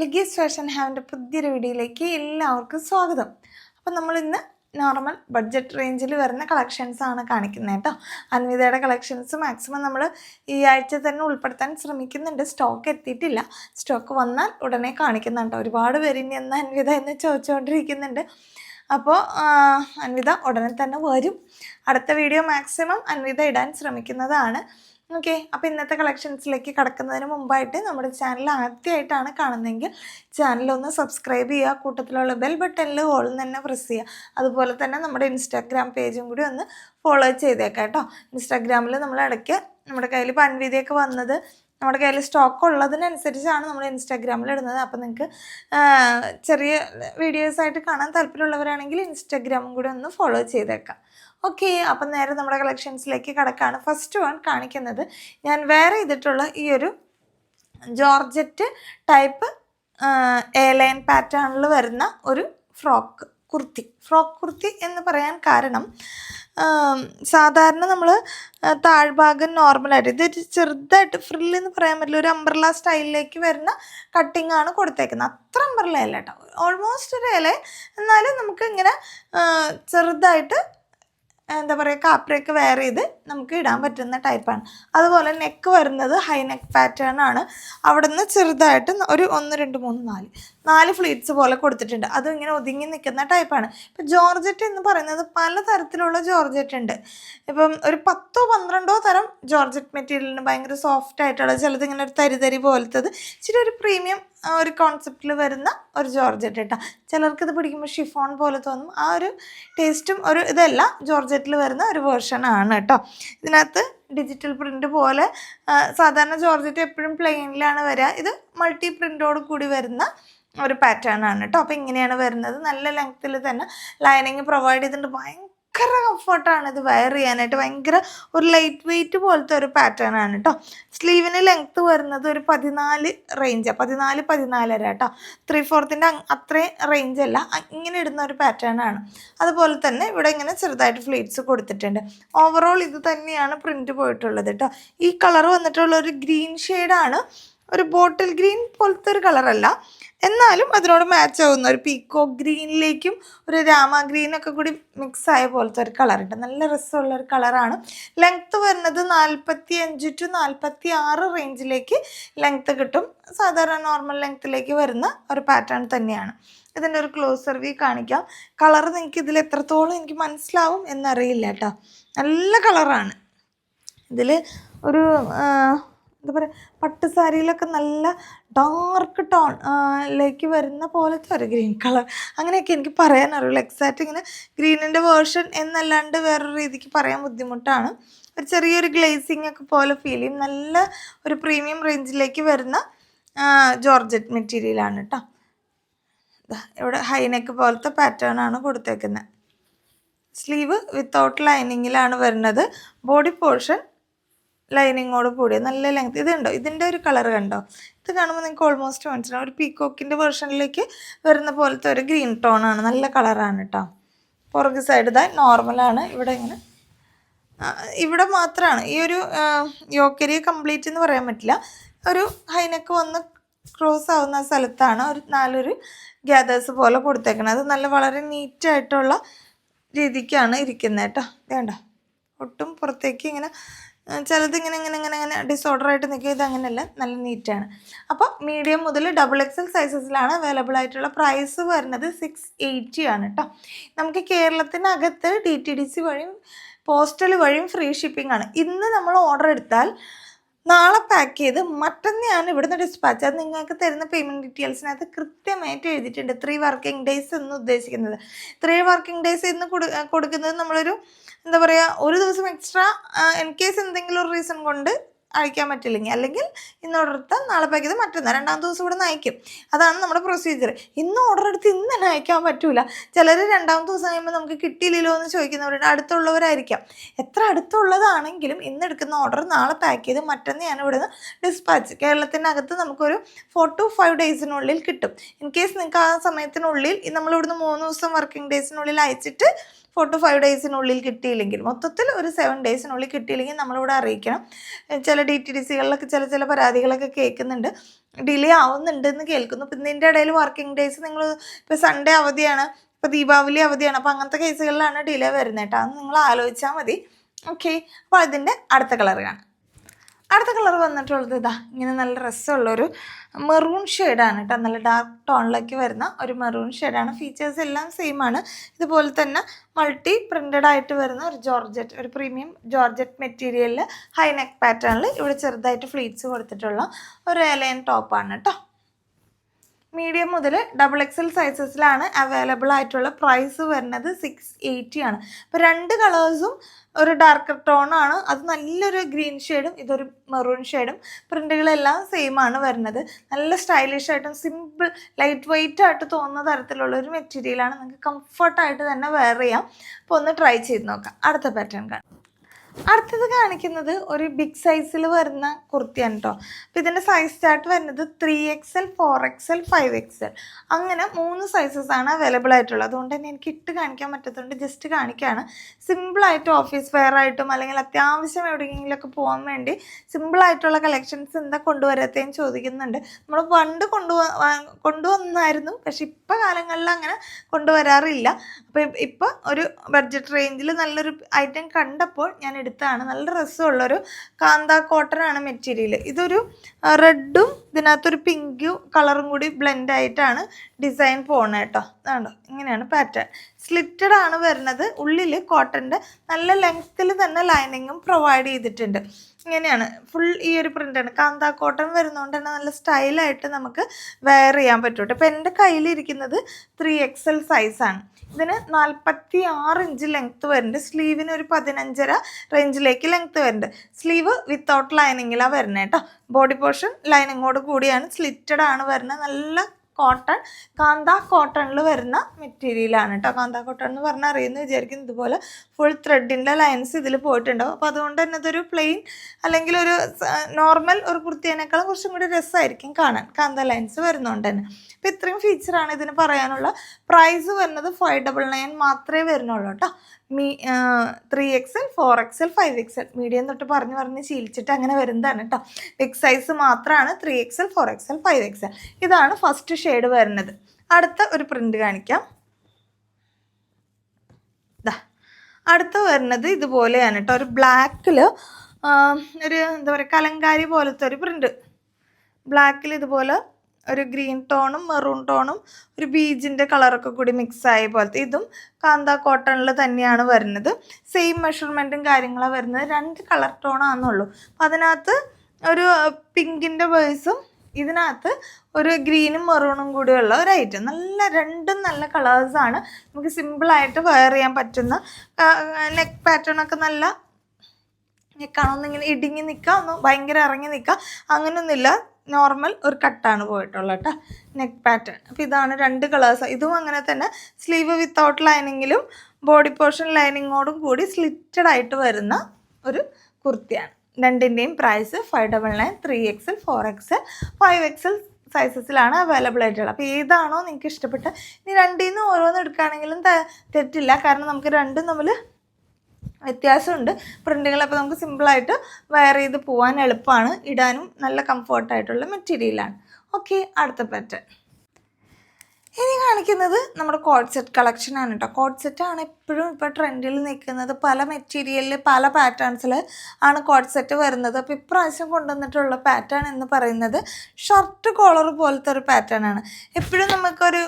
ലിഗീസ് fashion ഹാവിന്റെ പുതിയൊരു വീഡിയോയിലേക്ക് എല്ലാവർക്കും സ്വാഗതം അപ്പോൾ നമ്മൾ ഇന്ന് നോർമൽ ബഡ്ജറ്റ് റേഞ്ചിൽ വരുന്ന കളക്ഷൻസാണ് കാണിക്കുന്നത് കേട്ടോ അൻവിതയുടെ കളക്ഷൻസ് മാക്സിമം നമ്മൾ ഈ ആഴ്ച തന്നെ ഉൾപ്പെടുത്താൻ ശ്രമിക്കുന്നുണ്ട്. സ്റ്റോക്ക് എത്തിയിട്ടില്ല. സ്റ്റോക്ക് വന്നാൽ ഉടനെ കാണിക്കുന്നുണ്ട് ഒരുപാട് പേര് ഇനി എന്ന് അൻവിത എന്ന് ചോദിച്ചുകൊണ്ടിരിക്കുന്നുണ്ട് അപ്പോൾ അൻവിത ഉടനെ തന്നെ വരും. അടുത്ത വീഡിയോ മാക്സിമം അൻവിത ഇടാൻ ശ്രമിക്കുന്നതാണ്. ഓക്കെ അപ്പോൾ ഇന്നത്തെ കളക്ഷൻസിലേക്ക് കടക്കുന്നതിന് മുമ്പായിട്ട് നമ്മുടെ ചാനൽ ആദ്യമായിട്ടാണ് കാണുന്നതെങ്കിൽ ചാനൽ ഒന്ന് സബ്സ്ക്രൈബ് ചെയ്യുക കൂട്ടത്തിലുള്ള ബെൽ ബട്ടണിൽ ഓൾ തന്നെ പ്രസ് ചെയ്യുക. അതുപോലെ തന്നെ നമ്മുടെ ഇൻസ്റ്റാഗ്രാം പേജും കൂടി ഒന്ന് ഫോളോ ചെയ്തേക്കാം കേട്ടോ. ഇൻസ്റ്റാഗ്രാമിൽ നമ്മൾ ഇടയ്ക്ക് നമ്മുടെ കയ്യിൽ ഇപ്പോൾ അൻവീതിയൊക്കെ വന്നത് നമ്മുടെ കയ്യിൽ സ്റ്റോക്ക് ഉള്ളതിനനുസരിച്ചാണ് നമ്മൾ ഇൻസ്റ്റാഗ്രാമിൽ ഇടുന്നത്. അപ്പോൾ നിങ്ങൾക്ക് ചെറിയ വീഡിയോസായിട്ട് കാണാൻ താല്പര്യമുള്ളവരാണെങ്കിൽ ഇൻസ്റ്റാഗ്രാമും കൂടി ഒന്ന് ഫോളോ ചെയ്തേക്കാം. ഓക്കെ അപ്പം നേരെ നമ്മുടെ കളക്ഷൻസിലേക്ക് കിടക്കാണ്. ഫസ്റ്റ് വൺ കാണിക്കുന്നത് ഞാൻ വേറെ ചെയ്തിട്ടുള്ള ഈ ഒരു ജോർജറ്റ് ടൈപ്പ് എ ലൈൻ പാറ്റേണിൽ വരുന്ന ഒരു ഫ്രോക്ക് കുർത്തി. ഫ്രോക്ക് കുർത്തി എന്ന് പറയാൻ കാരണം സാധാരണ നമ്മൾ താഴ്ഭാഗം നോർമലായിട്ട് ഇതൊരു ചെറുതായിട്ട് ഫ്രില്ല് എന്ന് പറയാൻ പറ്റില്ല ഒരു അംബ്രല സ്റ്റൈലിലേക്ക് വരുന്ന കട്ടിംഗ് ആണ് കൊടുത്തേക്കുന്നത്. അത്ര അംബ്രല അല്ല കേട്ടോ ഓൾമോസ്റ്റ് ഒരു ഇല. എന്നാലും നമുക്ക് ഇങ്ങനെ ചെറുതായിട്ട് എന്താ പറയുക കാപ്രയൊക്കെ വെയർ ചെയ്ത് നമുക്ക് ഇടാൻ പറ്റുന്ന ടൈപ്പാണ് അതുപോലെ നെക്ക് വരുന്നത് ഹൈ നെക്ക് പാറ്റേൺ ആണ്. അവിടെ നിന്ന് ചെറുതായിട്ട് ഒരു ഒന്ന് രണ്ട് മൂന്ന് നാല്. നാല് ഫ്ലീറ്റ്സ് പോലെ കൊടുത്തിട്ടുണ്ട്. അതും ഇങ്ങനെ ഒതുങ്ങി നിൽക്കുന്ന ടൈപ്പാണ് ഇപ്പം ജോർജറ്റ് എന്ന് പറയുന്നത് പല തരത്തിലുള്ള ജോർജറ്റ് ഉണ്ട്. ഇപ്പം ഒരു പത്തോ പന്ത്രണ്ടോ തരം ജോർജറ്റ് മെറ്റീരിയലിന് ഭയങ്കര സോഫ്റ്റ് ആയിട്ടുള്ള ചിലത് ഇങ്ങനെ ഒരു തരിതരി പോലത്തത്. ഇച്ചിരി ഒരു പ്രീമിയം ഒരു കോൺസെപ്റ്റിൽ വരുന്ന ഒരു ജോർജറ്റ് കേട്ടോ. ചിലർക്ക് ഇത് പിടിക്കുമ്പോൾ ഷിഫോൺ പോലെ തോന്നും. ആ ഒരു ടേസ്റ്റും ഒരു ഇതല്ല. ജോർജറ്റിൽ വരുന്ന ഒരു വേർഷനാണ് കേട്ടോ. ഇതിനകത്ത് ഡിജിറ്റൽ പ്രിന്റ് പോലെ സാധാരണ ജോർജറ്റ് എപ്പോഴും പ്ലെയിനിലാണ് വരിക ഇത് മൾട്ടി പ്രിന്റോട് കൂടി വരുന്ന ഒരു പാറ്റേൺ ആണ് കേട്ടോ. അപ്പോൾ ഇങ്ങനെയാണ് വരുന്നത്. നല്ല ലെങ്ത്തിൽ തന്നെ ലൈനിങ് പ്രൊവൈഡ് ചെയ്തിട്ടുണ്ട്. ഭയങ്കര കംഫർട്ടാണ് ഇത് വെയർ ചെയ്യാനായിട്ട്. ഭയങ്കര ഒരു ലൈറ്റ് വെയിറ്റ് പോലത്തെ ഒരു പാറ്റേൺ ആണ് കേട്ടോ സ്ലീവിന് ലെങ്ത്ത് വരുന്നത് ഒരു പതിനാല് റേഞ്ചാണ് പതിനാല് പതിനാലര കേട്ടോ ത്രീ ഫോർത്തിന്റെ അത്രയും റേഞ്ച് അല്ല. ഇങ്ങനെ ഇടുന്ന ഒരു പാറ്റേൺ ആണ്. അതുപോലെ തന്നെ ഇവിടെ ഇങ്ങനെ ചെറുതായിട്ട് ഫ്ലീറ്റ്സ് കൊടുത്തിട്ടുണ്ട്. ഓവറോൾ ഇത് തന്നെയാണ് പ്രിന്റ് പോയിട്ടുള്ളത് കേട്ടോ ഈ കളർ വന്നിട്ടുള്ള ഒരു ഗ്രീൻ ഷെയ്ഡാണ് ഒരു ബോട്ടിൽ ഗ്രീൻ പോലത്തെ ഒരു കളറല്ല. എന്നാലും അതിനോട് മാച്ച് ആവുന്ന ഒരു പീക്കോ ഗ്രീനിലേക്കും ഒരു രാമ ഗ്രീനൊക്കെ കൂടി മിക്സ് ആയ പോലത്തെ ഒരു കളറുണ്ട് നല്ല രസമുള്ള ഒരു കളറാണ് ലെങ്ത്ത് വരുന്നത് നാൽപ്പത്തി അഞ്ച് ടു നാൽപ്പത്തി ആറ് റേഞ്ചിലേക്ക് ലെങ്ത്ത് കിട്ടും. സാധാരണ നോർമൽ ലെങ്ത്തിലേക്ക് വരുന്ന ഒരു പാറ്റേൺ തന്നെയാണ്. ഇതിന്റെ ഒരു ക്ലോസർ വ്യൂ കാണിക്കാം. കളർ നിങ്ങൾക്ക് ഇതിൽ എത്രത്തോളം എനിക്ക് മനസ്സിലാവും എന്നറിയില്ല കേട്ടോ. നല്ല കളറാണ് ഇതിൽ ഒരു എന്താ പറയുക പട്ട് സാരിയിലൊക്കെ നല്ല ഡാർക്ക് ടോൺ ലേക്ക് വരുന്ന പോലത്തെ ഒരു ഗ്രീൻ കളർ അങ്ങനെയൊക്കെ എനിക്ക് പറയാൻ അറിയുള്ളൂ. എക്സാക്റ്റ് ഇങ്ങനെ ഗ്രീനിന്റെ വേർഷൻ എന്നല്ലാണ്ട് വേറൊരു രീതിക്ക് പറയാൻ ബുദ്ധിമുട്ടാണ്. ഒരു ചെറിയൊരു ഗ്ലേസിങ് ഒക്കെ പോലെ ഫീൽ ചെയ്യും. നല്ല ഒരു പ്രീമിയം റേഞ്ചിലേക്ക് വരുന്ന ജോർജറ്റ് മെറ്റീരിയലാണ് കേട്ടോ ഇവിടെ ഹൈനെക്ക് പോലത്തെ പാറ്റേൺ ആണ് കൊടുത്തേക്കുന്നത് സ്ലീവ് വിത്തൗട്ട് ലൈനിങ്ങിലാണ് വരുന്നത്. ബോഡി പോർഷൻ ലൈനിങ്ങോട് കൂടിയ നല്ല ലെങ്ത് ഇതുണ്ടോ ഇതിന്റെ ഒരു കളർ കണ്ടോ? ഇത് കാണുമ്പോൾ നിങ്ങൾക്ക് ഓൾമോസ്റ്റ് മനസ്സിലാവും. ഒരു പീക്കോക്കിന്റെ വേർഷനിലേക്ക് വരുന്ന പോലത്തെ ഒരു ഗ്രീൻ ടോണാണ് നല്ല കളറാണ് കേട്ടോ പുറകു സൈഡ് ഇതാ നോർമലാണ് ഇവിടെ ഇങ്ങനെ ഇവിടെ മാത്രമാണ് ഈ ഒരു യോക്കരി കംപ്ലീറ്റ് എന്ന് പറയാൻ പറ്റില്ല. ഒരു ഹൈനക്ക് വന്ന് ക്രോസ് ആവുന്ന സ്ഥലത്താണ് ഒരു നാലൊരു ഗ്യാദേഴ്സ് പോലെ കൊടുത്തേക്കുന്നത് അത് നല്ല വളരെ നീറ്റായിട്ടുള്ള രീതിക്കാണ് ഇരിക്കുന്നത് കേട്ടോ വേണ്ട ഒട്ടും പുറത്തേക്ക് ഇങ്ങനെ ചിലത് ഇങ്ങനെ ഇങ്ങനെ ഇങ്ങനെ ഇങ്ങനെ ഡിസോർഡർ ആയിട്ട് നിൽക്കുക ഇത് അങ്ങനെയല്ല നല്ല നീറ്റാണ് അപ്പോൾ മീഡിയം മുതൽ ഡബിൾ എക്സൽ സൈസസിലാണ് അവൈലബിൾ ആയിട്ടുള്ള പ്രൈസ് വരുന്നത് സിക്സ് എയ്റ്റി ആണ് കേട്ടോ നമുക്ക് കേരളത്തിനകത്ത് ഡി ടി ഡി സി വഴിയും പോസ്റ്റൽ വഴിയും ഫ്രീ ഷിപ്പിംഗ് ആണ്. ഇന്ന് നമ്മൾ ഓർഡർ എടുത്താൽ നാളെ പാക്ക് ചെയ്ത് മറ്റന്നെയാണ് ഇവിടുന്ന് ഡിസ്പാച്ച് അത് നിങ്ങൾക്ക് തരുന്ന പേയ്മെന്റ് ഡീറ്റെയിൽസിനകത്ത് കൃത്യമായിട്ട് എഴുതിയിട്ടുണ്ട്. ത്രീ വർക്കിംഗ് ഡേയ്സ് എന്ന് ഉദ്ദേശിക്കുന്നത്. ത്രീ വർക്കിംഗ് ഡേയ്സ് ഇന്ന് കൊടു കൊടുക്കുന്നത് നമ്മളൊരു എന്താ പറയുക ഒരു ദിവസം എക്സ്ട്രാ ഇൻ കേസ് എന്തെങ്കിലും ഒരു റീസൺ കൊണ്ട് അയക്കാൻ പറ്റില്ലെങ്കിൽ അല്ലെങ്കിൽ ഇന്ന് ഓർഡർ എടുത്താൽ നാളെ പാക്ക് ചെയ്ത് മറ്റന്നാൾ രണ്ടാം ദിവസം ഇവിടെ നിന്ന് അയക്കും. അതാണ് നമ്മുടെ പ്രൊസീജിയർ ഇന്ന് ഓർഡർ എടുത്ത് ഇന്ന് തന്നെ അയക്കാൻ പറ്റൂല. ചിലർ രണ്ടാമത്തെ ദിവസം കഴിയുമ്പോൾ നമുക്ക് കിട്ടിയില്ലല്ലോ എന്ന് ചോദിക്കുന്നവരുണ്ട്. അടുത്തുള്ളവരായിരിക്കാം. എത്ര അടുത്തുള്ളതാണെങ്കിലും ഇന്ന് എടുക്കുന്ന ഓർഡർ നാളെ പാക്ക് ചെയ്ത് മറ്റന്ന് ഞാൻ ഇവിടെ നിന്ന് ഡിസ്പാച്ച് കേരളത്തിനകത്ത് നമുക്കൊരു ഫോർ ടു ഫൈവ് ഡേയ്സിനുള്ളിൽ കിട്ടും. ഇൻ കേസ് നിങ്ങൾക്ക് ആ സമയത്തിനുള്ളിൽ നമ്മളിവിടുന്ന് മൂന്ന് ദിവസം വർക്കിംഗ് ഡേയ്സിനുള്ളിൽ അയച്ചിട്ട് ഫോർ ടു ഫൈവ് ഡേയ്സിനുള്ളിൽ കിട്ടിയില്ലെങ്കിൽ മൊത്തത്തിൽ ഒരു സെവൻ ഡേയ്സിനുള്ളിൽ കിട്ടിയില്ലെങ്കിൽ നമ്മളിവിടെ അറിയിക്കണം. ചില ഡി ടി ഡി സികളിലൊക്കെ ചില ചില പരാതികളൊക്കെ കേൾക്കുന്നുണ്ട്. ഡിലേ ആവുന്നുണ്ട് എന്ന് കേൾക്കുന്നു. ഇപ്പം ഇതിന്റെ ഇടയിൽ വർക്കിംഗ് ഡേയ്സ് നിങ്ങൾ ഇപ്പോൾ സൺഡേ അവധിയാണ് ഇപ്പോൾ ദീപാവലി അവധിയാണ് അപ്പോൾ അങ്ങനത്തെ കേസുകളിലാണ് ഡിലേ വരുന്നത് കേട്ടോ. അത് നിങ്ങൾ ആലോചിച്ചാൽ മതി. ഓക്കെ അപ്പോൾ അതിന്റെ അടുത്ത കളർ കാണാം. അടുത്ത കളർ വന്നിട്ടുള്ളത് ഇതാ ഇങ്ങനെ നല്ല രസമുള്ളൊരു മെറൂൺ ഷെയ്ഡാണ് കേട്ടോ. നല്ല ഡാർക്ക് ടോണിലേക്ക് വരുന്ന ഒരു മെറൂൺ ഷെയ്ഡാണ്. ഫീച്ചേഴ്സ് എല്ലാം സെയിം ആണ്. ഇതുപോലെ തന്നെ മൾട്ടി പ്രിന്റഡ് ആയിട്ട് വരുന്ന ഒരു ജോർജറ്റ് ഒരു പ്രീമിയം ജോർജറ്റ് മെറ്റീരിയലിൽ ഹൈ പാറ്റേണിൽ ഇവിടെ ചെറുതായിട്ട് ഫ്ലീറ്റ്സ് കൊടുത്തിട്ടുള്ള ഒരു എലയൻ ടോപ്പാണ് കേട്ടോ. മീഡിയം മുതൽ ഡബിൾ എക്സൽ സൈസസിലാണ് അവൈലബിൾ ആയിട്ടുള്ള പ്രൈസ് വരുന്നത് സിക്സ് എയ്റ്റി ആണ്. അപ്പോൾ രണ്ട് കളേഴ്സും ഒരു ഡാർക്കർ ടോണാണ് അത് നല്ലൊരു ഗ്രീൻ ഷെയ്ഡും ഇതൊരു മെറൂൺ ഷെയ്ഡും പ്രിന്റുകളെല്ലാം സെയിം ആണ് വരുന്നത്. നല്ല സ്റ്റൈലിഷ് ആയിട്ടും സിമ്പിൾ ലൈറ്റ് വെയിറ്റ് ആയിട്ട് തോന്നുന്ന തരത്തിലുള്ള ഒരു മെറ്റീരിയലാണ് നിങ്ങൾക്ക് കംഫർട്ടായിട്ട് തന്നെ വെയർ ചെയ്യാം. അപ്പോൾ ഒന്ന് ട്രൈ ചെയ്ത് നോക്കാം. അടുത്ത പാറ്റേൺ കാണാം. അടുത്തത് കാണിക്കുന്നത് ഒരു ബിഗ് സൈസിൽ വരുന്ന കുർത്തിയാണ് കേട്ടോ അപ്പോൾ ഇതിന്റെ സൈസ് ചാർട്ട് വരുന്നത് three X L four X L five X L അങ്ങനെ മൂന്ന് സൈസസ് ആണ് അവൈലബിൾ ആയിട്ടുള്ളത്. അതുകൊണ്ട് തന്നെ എനിക്ക് ഇട്ട് കാണിക്കാൻ പറ്റാത്തതുകൊണ്ട് ജസ്റ്റ് കാണിക്കുകയാണ് സിമ്പിളായിട്ട് ഓഫീസ് വെയർ ആയിട്ടും അല്ലെങ്കിൽ അത്യാവശ്യം എവിടെയെങ്കിലുമൊക്കെ പോകാൻ വേണ്ടി സിമ്പിളായിട്ടുള്ള കളക്ഷൻസ് എന്താ കൊണ്ടുവരാത്തതെന്ന് ചോദിക്കുന്നുണ്ട്. നമ്മൾ പണ്ട് കൊണ്ടുവ കൊണ്ടുവന്നായിരുന്നു. പക്ഷെ ഇപ്പോൾ കാലങ്ങളിൽ അങ്ങനെ കൊണ്ടുവരാറില്ല. അപ്പോൾ ഇപ്പോൾ ഒരു ബഡ്ജറ്റ് റേഞ്ചിൽ നല്ലൊരു ഐറ്റം കണ്ടപ്പോൾ ഞാൻ എടുത്തതാണ് നല്ല രസമുള്ളൊരു കാന്ത കോട്ടൺ ആണ് മെറ്റീരിയൽ ഇതൊരു റെഡും ഇതിനകത്തൊരു പിങ്കും കളറും കൂടി ബ്ലെൻഡ് ആയിട്ടാണ് ഡിസൈൻ പോണത് കേട്ടോ അതുണ്ടോ ഇങ്ങനെയാണ് പാറ്റേൺ സ്ലിറ്റഡ് ആണ് വരുന്നത്. ഉള്ളിൽ കോട്ടന്റെ നല്ല ലെങ്ത്തിൽ തന്നെ ലൈനിങ്ങും പ്രൊവൈഡ് ചെയ്തിട്ടുണ്ട്. ഇങ്ങനെയാണ്. ഫുൾ ഈ ഒരു പ്രിന്റാണ് കാന്ത കോട്ടൺ വരുന്നതുകൊണ്ട് തന്നെ നല്ല സ്റ്റൈലായിട്ട് നമുക്ക് വെയർ ചെയ്യാൻ പറ്റും കേട്ടോ ഇപ്പോൾ എന്റെ കയ്യിലിരിക്കുന്നത് ത്രീ എക്സ് എൽ സൈസാണ് ഇതിന് നാൽപ്പത്തി ആറ് ഇഞ്ച് ലെങ്ത്ത് വരുന്നുണ്ട്. സ്ലീവിന് ഒരു പതിനഞ്ചര റേഞ്ചിലേക്ക് ലെങ്ത്ത് വരുന്നുണ്ട്. സ്ലീവ് വിത്തൗട്ട് ലൈനിങ്ങിലാണ് വരുന്നത് കേട്ടോ ബോഡി പോർഷൻ ലൈനിങ്ങോട് കൂടിയാണ് സ്ലിറ്റഡ് ആണ് വരുന്നത്. നല്ല കോട്ടൺ കാന്ത കോട്ടണിൽ വരുന്ന മെറ്റീരിയലാണ് കേട്ടോ കാന്ത കോട്ടൺ എന്ന് പറഞ്ഞാൽ അറിയുന്നത് വിചാരിക്കും ഇതുപോലെ ഫുൾ ത്രെഡിന്റെ ലൈൻസ് ഇതിൽ പോയിട്ടുണ്ടാവും. അപ്പോൾ അതുകൊണ്ട് തന്നെ ഇതൊരു പ്ലെയിൻ അല്ലെങ്കിൽ ഒരു നോർമൽ ഒരു കുർത്തിയേനേക്കാളും കുറച്ചും കൂടി രസമായിരിക്കും കാണാൻ. കാന്ത ലൈൻസ് വരുന്നതുകൊണ്ട് തന്നെ. അപ്പോൾ ഇത്രയും ഫീച്ചറാണ് ഇതിന് പറയാനുള്ള. പ്രൈസ് വരുന്നത് ഫൈവ് ഡബിൾ നയൻ മാത്രമേ വരുന്നുള്ളൂ കേട്ടോ me three X L four X L five X L medium തൊട്ട് പറഞ്ഞ് പറഞ്ഞ് ശീലിച്ചിട്ട് അങ്ങനെ വരുന്നതാണ് കേട്ടോ ബിഗ് സൈസ് മാത്രമാണ് three X L four X L five X L ഇതാണ് ഫസ്റ്റ് ഷെയ്ഡ് വരുന്നത്. അടുത്ത ഒരു പ്രിന്റ് കാണിക്കാം. അടുത്ത വരുന്നത് ഇതുപോലെയാണ് കേട്ടോ ഒരു ബ്ലാക്കിൽ ഒരു എന്താ പറയുക കലങ്കാരി പോലത്തെ ഒരു പ്രിന്റ് ബ്ലാക്കിൽ ഇതുപോലെ ഒരു ഗ്രീൻ ടോണും മെറൂൺ ടോണും ഒരു ബീജിന്റെ കളറൊക്കെ കൂടി മിക്സ് ആയ പോലത്തെ ഇതും കാന്ത കോട്ടണിൽ തന്നെയാണ് വരുന്നത്. സെയിം മെഷർമെന്റും കാര്യങ്ങളാണ് വരുന്നത്. രണ്ട് കളർ ടോണാണെന്നുള്ളൂ അപ്പം അതിനകത്ത് ഒരു പിങ്കിന്റെ വേഴ്സും ഇതിനകത്ത് ഒരു ഗ്രീനും മെറൂണും കൂടിയുള്ള ഒരു ഐറ്റം നല്ല രണ്ടും നല്ല കളേഴ്സാണ് നമുക്ക് സിമ്പിളായിട്ട് വെയർ ചെയ്യാൻ പറ്റുന്ന നെക്ക് പാറ്റേൺ ഒക്കെ നല്ല നെക്കാണോ? ഒന്നിങ്ങനെ ഇടുങ്ങി നിൽക്കുക ഒന്ന് ഭയങ്കര ഇറങ്ങി നിൽക്കുക അങ്ങനെയൊന്നുമില്ല. നോർമൽ ഒരു കട്ടാണ് പോയിട്ടുള്ളത് കേട്ടോ. നെക്ക് പാറ്റേൺ അപ്പോൾ ഇതാണ് രണ്ട് കളേഴ്സ് ഇതും അങ്ങനെ തന്നെ സ്ലീവ് വിത്തൗട്ട് ലൈനിങ്ങിലും ബോഡി പോർഷൻ ലൈനിങ്ങോടും കൂടി സ്ലിറ്റഡ് ആയിട്ട് വരുന്ന ഒരു കുർത്തിയാണ്. രണ്ടിന്റെയും price five double nine three X L four X L five X L സൈസസിലാണ് available ആയിട്ടുള്ളത്. അപ്പോൾ ഏതാണോ നിങ്ങൾക്ക് ഇഷ്ടപ്പെട്ട ഇനി രണ്ടിൽ നിന്ന് ഓരോന്ന് എടുക്കുകയാണെങ്കിലും തെറ്റില്ല. കാരണം നമുക്ക് രണ്ടും തമ്മിൽ വ്യത്യാസമുണ്ട്. പ്രിന്റുകൾ അപ്പോൾ നമുക്ക് സിമ്പിളായിട്ട് വെയർ ചെയ്ത് പോകാൻ എളുപ്പമാണ്. ഇടാനും നല്ല കംഫർട്ടായിട്ടുള്ള മെറ്റീരിയലാണ് ഓക്കെ അടുത്ത പാറ്റേൺ ഇനി കാണിക്കുന്നത് നമ്മുടെ കോഡ് സെറ്റ് കളക്ഷനാണ് കേട്ടോ. കോഡ് ആണ് എപ്പോഴും ഇപ്പോൾ ട്രെൻഡിൽ നിൽക്കുന്നത്. പല മെറ്റീരിയലിൽ പല പാറ്റേൺസിൽ ആണ് കോഡ് സെറ്റ് വരുന്നത്. അപ്പോൾ ഇപ്രാവശ്യം കൊണ്ടുവന്നിട്ടുള്ള പാറ്റേൺ എന്ന് പറയുന്നത് ഷർട്ട് കോളർ പോലത്തെ ഒരു പാറ്റേൺ ആണ്. എപ്പോഴും നമുക്കൊരു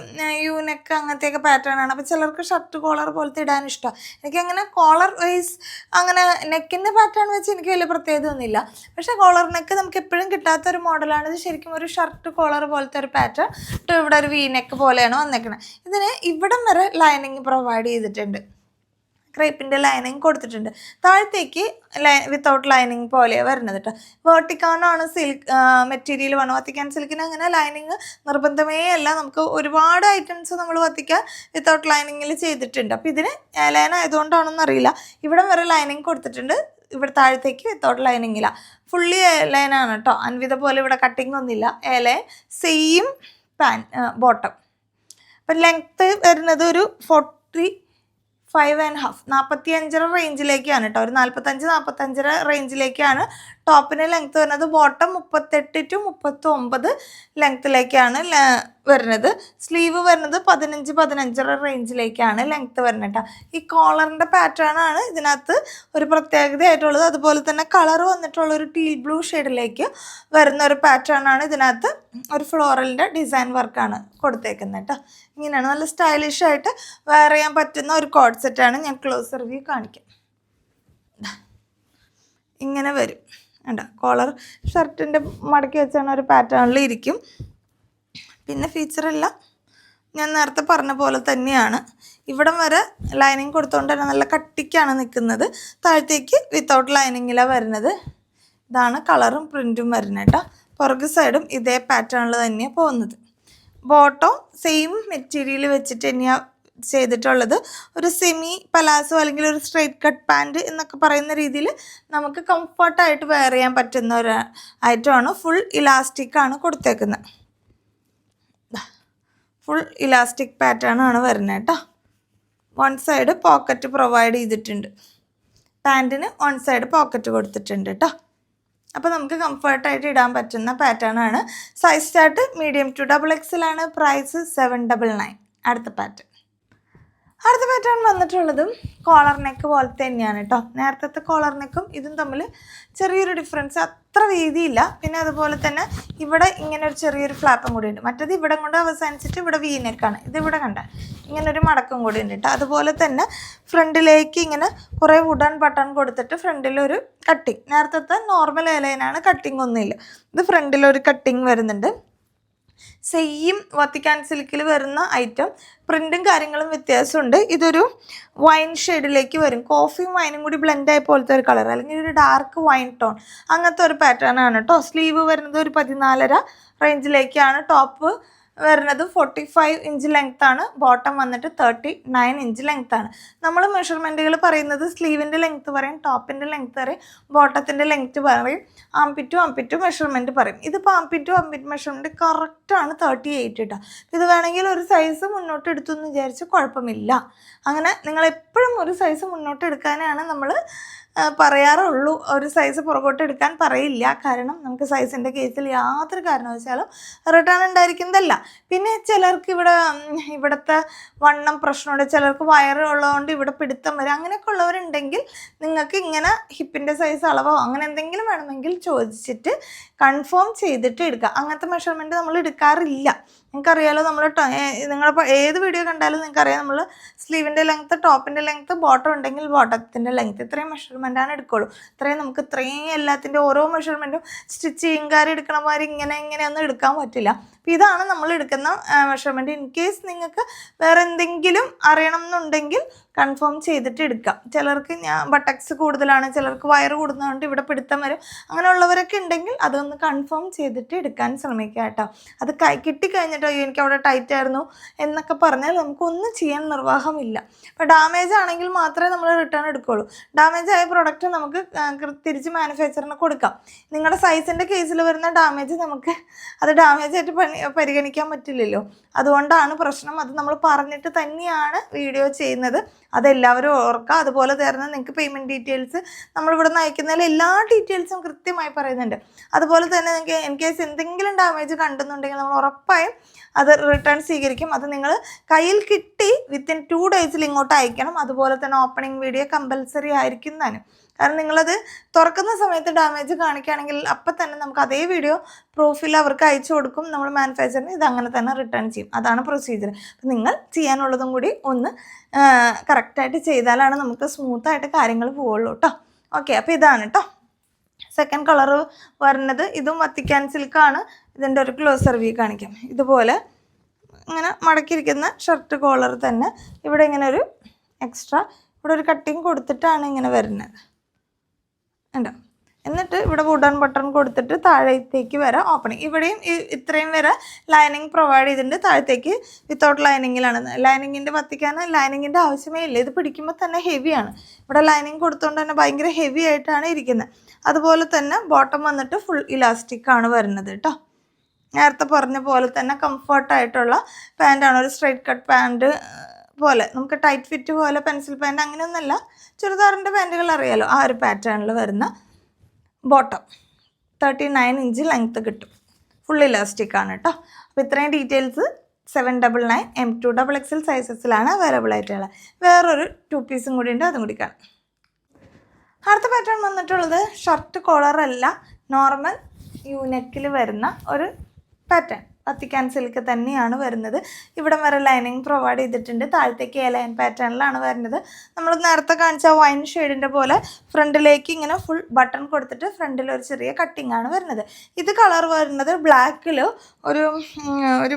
യൂനെക്ക് അങ്ങനത്തെയൊക്കെ പാറ്റേൺ ആണ്. അപ്പോൾ ചിലർക്ക് ഷർട്ട് കോളർ പോലത്തെ ഇടാൻ ഇഷ്ടം. എനിക്കങ്ങനെ കോളർ വൈസ് അങ്ങനെ നെക്കിന്റെ പാറ്റേൺ വെച്ച് എനിക്ക് വലിയ പ്രത്യേകത ഒന്നുമില്ല. പക്ഷേ കോളർ നെക്ക് നമുക്ക് എപ്പോഴും കിട്ടാത്ത ഒരു മോഡലാണ് ഇത് ശരിക്കും ഒരു ഷർട്ട് കോളർ പോലത്തെ ഒരു പാറ്റേൺ ഇവിടെ ഒരു വി നെക്ക് പോലെയാണ് വന്നേക്കുന്നത് ഇതിന് ഇവിടം വരെ ലൈനിങ് പ്രൊവൈഡ് ചെയ്തിട്ടുണ്ട്. ക്രേപ്പിന്റെ ലൈനിങ് കൊടുത്തിട്ടുണ്ട്. താഴത്തേക്ക് ലൈ വിത്തൗട്ട് ലൈനിങ് പോലെയാണ് വരുന്നത് കേട്ടോ വേർട്ടിക്കാനാണ് സിൽക്ക് മെറ്റീരിയൽ വേണം. വത്തിക്കാൻ സിൽക്കിന് അങ്ങനെ ലൈനിങ് നിർബന്ധമേ അല്ല. നമുക്ക് ഒരുപാട് ഐറ്റംസ് നമ്മൾ വത്തിക്കാൻ വിത്തൗട്ട് ലൈനിങ്ങിൽ ചെയ്തിട്ടുണ്ട്. അപ്പോൾ ഇതിന് ലൈൻ ആയതുകൊണ്ടാണെന്ന് അറിയില്ല. ഇവിടം വരെ ലൈനിങ് കൊടുത്തിട്ടുണ്ട്. ഇവിടെ താഴത്തേക്ക് വിത്തൗട്ട് ലൈനിങ്ങിലാണ് ഫുള്ളി ലൈനാണ് കേട്ടോ അൻവിത പോലെ ഇവിടെ കട്ടിങ് ഒന്നുമില്ല. എ സെയിം പാൻ ബോട്ടം അപ്പം ലെങ്ത്ത് വരുന്നത് ഒരു ഫോർട്ടി ഫൈവ് ആൻഡ് ഹാഫ് നാൽപ്പത്തി അഞ്ചര റേഞ്ചിലേക്കാണ് കേട്ടോ ഒരു നാൽപ്പത്തഞ്ച് നാൽപ്പത്തഞ്ചര റേഞ്ചിലേക്കാണ് ടോപ്പിന് ലെങ്ത്ത് വരുന്നത് ബോട്ടം മുപ്പത്തെട്ട് ടു മുപ്പത്തി ഒമ്പത് ലെങ്ത്തിലേക്കാണ് വരുന്നത്. സ്ലീവ് വരുന്നത് പതിനഞ്ച് പതിനഞ്ചര റേഞ്ചിലേക്കാണ് ലെങ്ത്ത് വരുന്നത് ഈ കോളറിന്റെ പാറ്റേൺ ആണ് ഇതിനകത്ത് ഒരു പ്രത്യേകതയായിട്ടുള്ളത്. അതുപോലെ തന്നെ കളർ വന്നിട്ടുള്ള ഒരു ടീൽ ബ്ലൂ ഷെയ്ഡിലേക്ക് വരുന്ന ഒരു പാറ്റേൺ ആണ് ഇതിനകത്ത് ഒരു ഫ്ലോറലിന്റെ ഡിസൈൻ വർക്കാണ് കൊടുത്തേക്കുന്നത് കേട്ടോ ഇങ്ങനെയാണ് നല്ല സ്റ്റൈലിഷ് ആയിട്ട് വെയർ ചെയ്യാൻ പറ്റുന്ന ഒരു കോഡ് ഞാൻ ക്ലോസ് റിവ്യൂ കാണിക്കാം. ഇങ്ങനെ വരും. വേണ്ട കോളർ ഷർട്ടിന്റെ മടക്കി വെച്ചാണ് ഒരു പാറ്റേണിൽ ഇരിക്കും. പിന്നെ ഫീച്ചറെല്ലാം ഞാൻ നേരത്തെ പറഞ്ഞ പോലെ തന്നെയാണ്. ഇവിടം വരെ ലൈനിങ് കൊടുത്തുകൊണ്ട് തന്നെ നല്ല കട്ടിക്കാണ് നിൽക്കുന്നത് താഴത്തേക്ക് വിത്തൗട്ട് ലൈനിങ്ങിലാണ് വരുന്നത്. ഇതാണ് കളറും പ്രിന്റും വരുന്നത് കേട്ടോ. പുറകു സൈഡും ഇതേ പാറ്റേണിൽ തന്നെയാണ് പോകുന്നത്. ബോട്ടോ സെയിം മെറ്റീരിയൽ വെച്ചിട്ട് തന്നെയാണ് ചെയ്തിട്ടുള്ളത്. ഒരു സെമി പലാസോ അല്ലെങ്കിൽ ഒരു സ്ട്രൈറ്റ് കട്ട് പാന്റ് എന്നൊക്കെ പറയുന്ന രീതിയിൽ നമുക്ക് കംഫർട്ടായിട്ട് വെയർ ചെയ്യാൻ പറ്റുന്ന ഒരു ഐറ്റമാണ് ഫുൾ ഇലാസ്റ്റിക്കാണ് കൊടുത്തേക്കുന്നത്. ഫുൾ ഇലാസ്റ്റിക് പാറ്റേൺ ആണ് വരുന്നത് കേട്ടോ. വൺ സൈഡ് പോക്കറ്റ് പ്രൊവൈഡ് ചെയ്തിട്ടുണ്ട്. പാന്റിന് വൺ സൈഡ് പോക്കറ്റ് കൊടുത്തിട്ടുണ്ട് കേട്ടോ. അപ്പോൾ നമുക്ക് കംഫർട്ടായിട്ട് ഇടാൻ പറ്റുന്ന പാറ്റേൺ ആണ്. Size chart medium to double എക്സിലാണ് price seven double nine അടുത്ത പാറ്റേൺ അടുത്ത പാറ്റേൺ വന്നിട്ടുള്ളതും കോളർ നെക്ക് പോലത്തെ തന്നെയാണ് കേട്ടോ നേരത്തെ കോളർ നെക്കും ഇതും തമ്മിൽ ചെറിയൊരു ഡിഫറൻസ് അത്ര വീതിയില്ല. പിന്നെ അതുപോലെ തന്നെ ഇവിടെ ഇങ്ങനെ ഒരു ചെറിയൊരു ഫ്ലാപ്പും കൂടി ഉണ്ട് മറ്റേത് ഇവിടെ കൊണ്ട് അവസാനിച്ചിട്ട് ഇവിടെ വി നെക്കാണ് ഇത് ഇവിടെ കണ്ട. ഇങ്ങനെ ഒരു മടക്കം കൂടി ഉണ്ട് കേട്ടോ അതുപോലെ തന്നെ ഫ്രണ്ടിലേക്ക് ഇങ്ങനെ കുറേ വുഡൺ ബട്ടൺ കൊടുത്തിട്ട് ഫ്രണ്ടിലൊരു കട്ടിങ് നേരത്തെ നോർമൽ ഏലൈനാണ് കട്ടിങ് ഒന്നുമില്ല. ഇത് ഫ്രണ്ടിലൊരു കട്ടിങ് വരുന്നുണ്ട്. സെയിം വത്തിക്കാൻ സിൽക്കിൽ വരുന്ന ഐറ്റം പ്രിന്റും കാര്യങ്ങളും വ്യത്യാസമുണ്ട്. ഇതൊരു വൈൻ ഷെയ്ഡിലേക്ക് വരും. കോഫിയും വൈനും കൂടി ബ്ലെൻഡ് ആയ പോലത്തെ ഒരു കളർ അല്ലെങ്കിൽ ഒരു ഡാർക്ക് വൈൻ ടോൺ അങ്ങനത്തെ ഒരു പാറ്റേൺ ആണ് കേട്ടോ. സ്ലീവ് വരുന്നത് ഒരു പതിനാലര റേഞ്ചിലേക്കാണ് ടോപ്പ് വരുന്നത് ഫോർട്ടി ഫൈവ് ഇഞ്ച് ലെങ്ത് ആണ്. ബോട്ടം വന്നിട്ട് തേർട്ടി നയൻ ഇഞ്ച് ലെങ്ത് ആണ് നമ്മൾ മെഷർമെന്റുകൾ പറയുന്നത് സ്ലീവിന്റെ ലെങ്ത് പറയും ടോപ്പിന്റെ ലെങ്ത് പറയും ബോട്ടത്തിന്റെ ലെങ്ത് പറയും ആംപിറ്റു ആംപിറ്റു മെഷർമെന്റ് പറയും. ഇതിപ്പോൾ ആംപിറ്റു ആംപിറ്റ് മെഷർമെന്റ് കറക്റ്റാണ് തേർട്ടി എയ്റ്റ് കേട്ടോ ഇത് വേണമെങ്കിൽ ഒരു സൈസ് മുന്നോട്ട് എടുത്തു എന്ന് വിചാരിച്ച് കുഴപ്പമില്ല. അങ്ങനെ നിങ്ങൾ എപ്പോഴും ഒരു സൈസ് മുന്നോട്ട് എടുക്കാനാണ് നമ്മൾ പറയാറുള്ളൂ. ഒരു സൈസ് പുറകോട്ട് എടുക്കാൻ പറയില്ല. കാരണം നമുക്ക് സൈസിന്റെ കേസിൽ യാതൊരു കാരണവശാലും റിട്ടേൺ ഉണ്ടായിരിക്കുന്നതല്ല. പിന്നെ ചിലർക്ക് ഇവിടെ ഇവിടുത്തെ വണ്ണം പ്രശ്നമുണ്ട്. ചിലർക്ക് വയറ് ഉള്ളതുകൊണ്ട് ഇവിടെ പിടുത്തം വരും. അങ്ങനെയൊക്കെ ഉള്ളവരുണ്ടെങ്കിൽ നിങ്ങൾക്ക് ഇങ്ങനെ ഹിപ്പിന്റെ സൈസ് അളവോ അങ്ങനെ എന്തെങ്കിലും വേണമെങ്കിൽ ചോദിച്ചിട്ട് കൺഫേം ചെയ്തിട്ട് എടുക്കുക. അങ്ങനത്തെ മെഷർമെന്റ് നമ്മൾ എടുക്കാറില്ല. നിങ്ങൾക്കറിയാലോ നമ്മൾ നിങ്ങൾ ഏത് വീഡിയോ കണ്ടാലും നിങ്ങൾക്കറിയാം നമ്മൾ സ്ലീവിന്റെ ലെങ്ത്ത് ടോപ്പിന്റെ ലെങ്ത്ത് ബോട്ടം ഉണ്ടെങ്കിൽ ബോട്ടത്തിന്റെ ലെങ്ത്ത് ഇത്രയും മെഷർമെന്റാണ് എടുക്കുള്ളൂ. ഇത്രയും നമുക്ക് ഇത്രയും എല്ലാത്തിന്റെ ഓരോ മെഷർമെന്റും സ്റ്റിച്ച് ചെയ്യുംകാർ എടുക്കണ മാതിരി ഇങ്ങനെ ഇങ്ങനെയൊന്നും എടുക്കാൻ പറ്റില്ല. ഇതാണ് നമ്മൾ എടുക്കുന്ന മെഷർമെന്റ് ഇൻ കേസ് നിങ്ങൾക്ക് വേറെ എന്തെങ്കിലും അറിയണം എന്നുണ്ടെങ്കിൽ കൺഫേം ചെയ്തിട്ട് എടുക്കാം. ചിലർക്ക് ഞാൻ ബട്ടക്സ് കൂടുതലാണ് ചിലർക്ക് വയറ് കൂടുന്നതുകൊണ്ട് ഇവിടെ പിടുത്തം വരും. അങ്ങനെയുള്ളവരൊക്കെ ഉണ്ടെങ്കിൽ അതൊന്ന് കൺഫേം ചെയ്തിട്ട് എടുക്കാൻ ശ്രമിക്കുക കേട്ടോ. അത് കൈ കിട്ടിക്കഴിഞ്ഞിട്ടോ "അയ്യോ, എനിക്ക് അവിടെ ടൈറ്റ് ആയിരുന്നു എന്നൊക്കെ പറഞ്ഞാൽ നമുക്കൊന്നും ചെയ്യാൻ നിർവാഹമില്ല. അപ്പോൾ ഡാമേജ് ആണെങ്കിൽ മാത്രമേ നമ്മൾ റിട്ടേൺ എടുക്കുകയുള്ളൂ ഡാമേജ് ആയ പ്രൊഡക്റ്റ് നമുക്ക് തിരിച്ച് മാനുഫാക്ചറിന് കൊടുക്കാം. നിങ്ങളുടെ സൈസിന്റെ കേസിൽ വരുന്ന ഡാമേജ് നമുക്ക് അത് ഡാമേജ് ആയിട്ട് പണി പരിഗണിക്കാൻ പറ്റില്ലല്ലോ. അതുകൊണ്ടാണ് പ്രശ്നം. അത് നമ്മൾ പറഞ്ഞിട്ട് തന്നെയാണ് വീഡിയോ ചെയ്യുന്നത്. അതെല്ലാവരും ഓർക്കുക അതുപോലെ തന്നെ നിങ്ങൾക്ക് പേയ്മെന്റ് ഡീറ്റെയിൽസ് നമ്മളിവിടെ നിന്ന് അയക്കുന്നതിൽ എല്ലാ ഡീറ്റെയിൽസും കൃത്യമായി പറയുന്നുണ്ട്. അതുപോലെ തന്നെ നിങ്ങൾക്ക് ഇൻ കേസ് എന്തെങ്കിലും ഡാമേജ് കണ്ടെന്നുണ്ടെങ്കിൽ നമ്മൾ ഉറപ്പായും അത് റിട്ടേൺ സ്വീകരിക്കും. അത് നിങ്ങൾ കയ്യിൽ കിട്ടി വിത്തിൻ ടു ഡേയ്സിൽ ഇങ്ങോട്ട് അയക്കണം. അതുപോലെ തന്നെ ഓപ്പണിംഗ് വീഡിയോ കമ്പൽസറി ആയിരിക്കും താനും. കാരണം നിങ്ങളത് തുറക്കുന്ന സമയത്ത് ഡാമേജ് കാണിക്കുകയാണെങ്കിൽ അപ്പം തന്നെ നമുക്ക് അതേ വീഡിയോ പ്രൂഫിൽ അവർക്ക് അയച്ചു കൊടുക്കും. നമ്മൾ മാനുഫാക്ചറിന് ഇത് അങ്ങനെ തന്നെ റിട്ടേൺ ചെയ്യും. അതാണ് പ്രൊസീജിയർ അപ്പം നിങ്ങൾ ചെയ്യാനുള്ളതും കൂടി ഒന്ന് കറക്റ്റായിട്ട് ചെയ്താലാണ് നമുക്ക് സ്മൂത്തായിട്ട് കാര്യങ്ങൾ പോവുള്ളൂ കേട്ടോ ഓക്കെ അപ്പോൾ ഇതാണ് കേട്ടോ സെക്കൻഡ് കളർ വരുന്നത് ഇതും വത്തിക്കാൻ സിൽക്കാണ് ഇതിന്റെ ഒരു ക്ലോസർ വ്യൂ കാണിക്കാം. ഇതുപോലെ ഇങ്ങനെ മടക്കിയിരിക്കുന്ന ഷർട്ട് കോളർ തന്നെ. ഇവിടെ ഇങ്ങനെ ഒരു എക്സ്ട്രാ ഇവിടെ ഒരു കട്ടിങ് കൊടുത്തിട്ടാണ് ഇങ്ങനെ വരുന്നത്. ഉണ്ടോ. എന്നിട്ട് ഇവിടെ വുഡൺ ബട്ടൺ കൊടുത്തിട്ട് താഴത്തേക്ക് വരെ ഓപ്പണിങ് ഇവിടെയും ഇത്രയും വരെ ലൈനിങ് പ്രൊവൈഡ് ചെയ്തിട്ടുണ്ട്. താഴത്തേക്ക് വിത്തൗട്ട് ലൈനിങ്ങിലാണ് ലൈനിങ്ങിന്റെ വത്തിക്കാൻ ലൈനിങ്ങിന്റെ ആവശ്യമേ ഇല്ല. ഇത് പിടിക്കുമ്പോൾ തന്നെ ഹെവിയാണ് ഇവിടെ ലൈനിങ് കൊടുത്തുകൊണ്ട് തന്നെ ഭയങ്കര ഹെവി ആയിട്ടാണ് ഇരിക്കുന്നത് അതുപോലെ തന്നെ ബോട്ടം വന്നിട്ട് ഫുൾ ഇലാസ്റ്റിക് ആണ് വരുന്നത് കേട്ടോ നേരത്തെ പറഞ്ഞ പോലെ തന്നെ കംഫർട്ടായിട്ടുള്ള പാന്റാണ് ഒരു സ്ട്രൈറ്റ് കട്ട് പാന്റ് പോലെ നമുക്ക് ടൈറ്റ് ഫിറ്റ് പോലെ പെൻസിൽ പാന്റ് അങ്ങനെയൊന്നുമല്ല. ചുരിദാറിന്റെ പാന്റുകൾ അറിയാലോ ആ ഒരു പാറ്റേണിൽ വരുന്ന bottom thirty nine inch length കിട്ടും. ഫുൾ ഇലാസ്റ്റിക് ആണ് കേട്ടോ അപ്പോൾ ഇത്രയും details seven double nine M to double XL സൈസസിലാണ് available ആയിട്ടുള്ളത്. വേറൊരു ടു പീസും കൂടി ഉണ്ട് അതും കൂടി കാണാം. അടുത്ത പാറ്റേൺ വന്നിട്ടുള്ളത് ഷർട്ട് കോളറല്ല നോർമൽ യൂനെക്കിൽ വരുന്ന ഒരു പാറ്റേൺ വത്തിക്കാൻ ക്യാൻസലൊക്കെ തന്നെയാണ് വരുന്നത്. ഇവിടെ വരെ ലൈനിങ് പ്രൊവൈഡ് ചെയ്തിട്ടുണ്ട്. താഴത്തേക്ക് എ ലൈൻ പാറ്റേണിലാണ് വരുന്നത്. നമ്മൾ നേരത്തെ കാണിച്ച വൈൻ ഷെയ്ഡിന്റെ പോലെ ഫ്രണ്ടിലേക്ക് ഇങ്ങനെ ഫുൾ ബട്ടൺ കൊടുത്തിട്ട് ഫ്രണ്ടിൽ ഒരു ചെറിയ കട്ടിംഗ് ആണ് വരുന്നത്. ഇത് കളർ വരുന്നത് ബ്ലാക്കിൽ ഒരു ഒരു